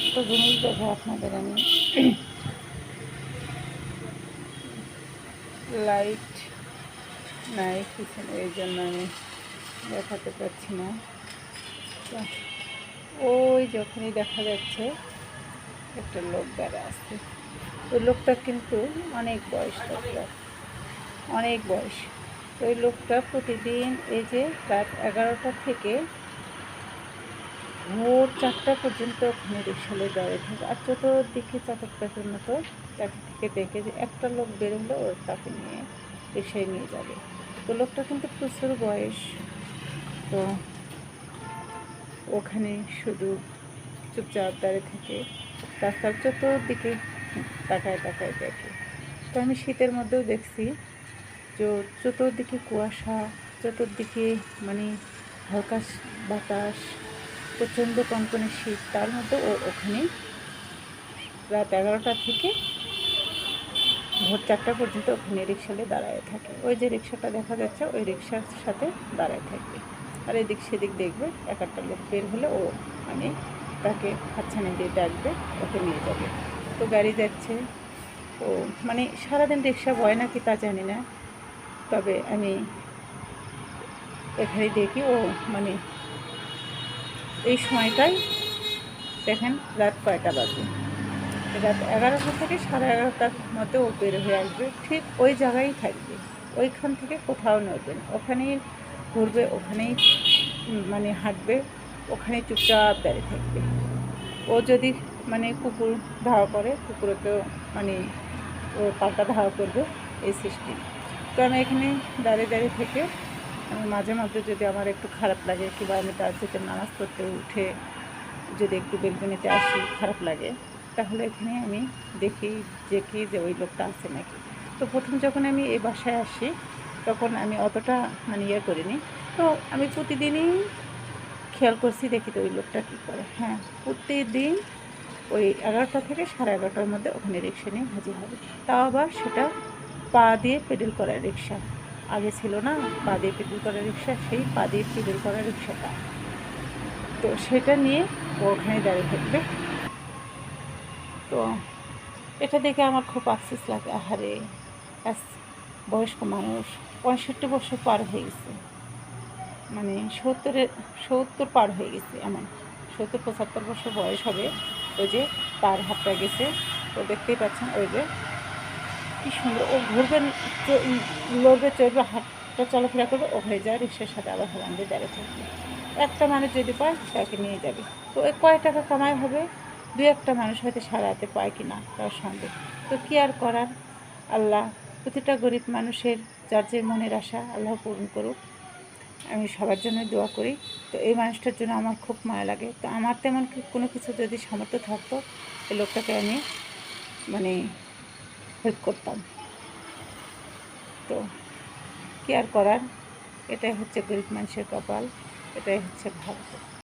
একটা জিনিস দেখে আপনাদের আমি লাইট নাই পিছনে এই জন্য আমি দেখাতে পারছি না। ওই যখনই দেখা যাচ্ছে, একটা লোক দাঁড়া আছে। ওই লোকটা কিন্তু অনেক বয়স লোকটা অনেক বয়স। ওই লোকটা প্রতিদিন এই যে রাত এগারোটা থেকে ভোর চারটা পর্যন্ত ওখানে রিক্সালে দাঁড়িয়ে থাকে আর চতুর্দিকে চাতক পাখির মতো তাকে থেকে দেখে যে একটা লোক বেরোলে, ও তাকে নিয়ে রিক্সায় নিয়ে যাবে। তো লোকটা কিন্তু প্রচুর বয়স। তো ওখানে শুধু চুপচাপ দাঁড়িয়ে থেকে। রাস্তার চতুর্দিকে তাকায় তাকায় দেখে। তো আমি শীতের মধ্যেও দেখছি যে চতুর্দিকে কুয়াশা, চতুর্দিকে মানে হালকা বাতাস প্রচণ্ড কনকনে শীত তার মধ্যে ও ওখানে রাত এগারোটা থেকে ভোর চারটা পর্যন্ত ওখানে রিক্সালে দাঁড়ায় থাকে। ওই যে রিক্সাটা দেখা যাচ্ছে, ওই রিক্সার সাথে দাঁড়ায় থাকবে। আর এদিক সেদিক দেখবে এক একটা লোক বের হলে ও মানে তাকে হাতছানি দিয়ে ডাকবে, ওকে নিয়ে যাবে। তো গাড়ি যাচ্ছে। ও মানে সারাদিন রিক্সা বয় নাকি তা জানি না। তবে আমি এখানে দেখি ও মানে এই সময়টাই দেখেন রাত কয়টা বাজে। রাত এগারোটা থেকে সাড়ে এগারোটার মধ্যে ও বের হয়ে আসবে। ঠিক ওই জায়গায় থাকবে। ওইখান থেকে কোথাও নড়বে না। ওখানেই ঘুরবে, ওখানেই মানে হাঁটবে, ওখানে চুপচাপ দাঁড়িয়ে থাকবে। ও যদি মানে কুকুর ধাওয়া করে, কুকুরকেও মানে ও পাল্টা ধাওয়া করবে এই সিস্টেম তো আমি এখানে দাঁড়িয়ে দাঁড়িয়ে থেকে আমি মাঝে মাঝে যদি আমার একটু খারাপ লাগে কিংবা আমি তার নামাজ পড়তে উঠে যদি একটু বেলকনিতে আসি, খারাপ লাগে, তাহলে এখানে আমি দেখি দেখি যে ওই লোকটা আছে নাকি। তো প্রথম যখন আমি এই বাসায় আসি, তখন আমি অতটা মানে ইয়ে করিনি। তো আমি প্রতিদিনই খেয়াল করছি দেখি তো ওই লোকটা কী করে। হ্যাঁ প্রতিদিন ওই এগারোটা থেকে সাড়ে এগারোটার মধ্যে ওখানে রিক্সা নিয়ে হাজির হবে। তাও আবার সেটা পা দিয়ে পেডেল করা রিক্সা। আগে ছিল না, পা দিয়ে পেডেল করা রিক্সা, সেই পা দিয়ে পেডেল করা রিক্সাটা। তো সেটা নিয়ে ও ওখানে দাঁড়িয়ে থাকবে। তো এটা দেখে আমার খুব আফসোস লাগে, আহারে ব্যাস বয়স্ক মানুষ, পঁয়ষট্টি বছর পার হয়ে গেছে। মানে সত্তরের, সত্তর পার হয়ে গেছে, এমন। সত্তর, পঁচাত্তর বছর বয়স হবে, ওই যে পার হাতটা গেছে, তো দেখতেই পাচ্ছেন, ওই যে কী সুন্দর। ও ঘুরবে লড়বে চড়বে হাতটা চলাফেরা করবে, ও হয়ে যায় রিক্সার সাথে আবার হেলান দিয়ে দাঁড়িয়ে থাকবে। একটা মানুষ যদি পায় তাকে নিয়ে যাবে। তো কয় টাকা কামাই হবে? দু একটা মানুষ হয়তো সারাতে পায় কি না তার সন্দেহ। তো কী আর করার? আল্লাহ প্রতিটা গরিব মানুষের, যার যে মনের আশা, আল্লাহ পূরণ করুক। আমি সবার জন্য দোয়া করি। তো এই মানুষটার জন্য আমার খুব মায়া লাগে। তো আমার তেমন কোনো কিছু যদি সামর্থ্য থাকতো, এই লোকটাকে আমি মানে হেল্প করতাম। তো কি আর করার এটাই হচ্ছে গরিব মানুষের কপাল এটাই হচ্ছে ভারত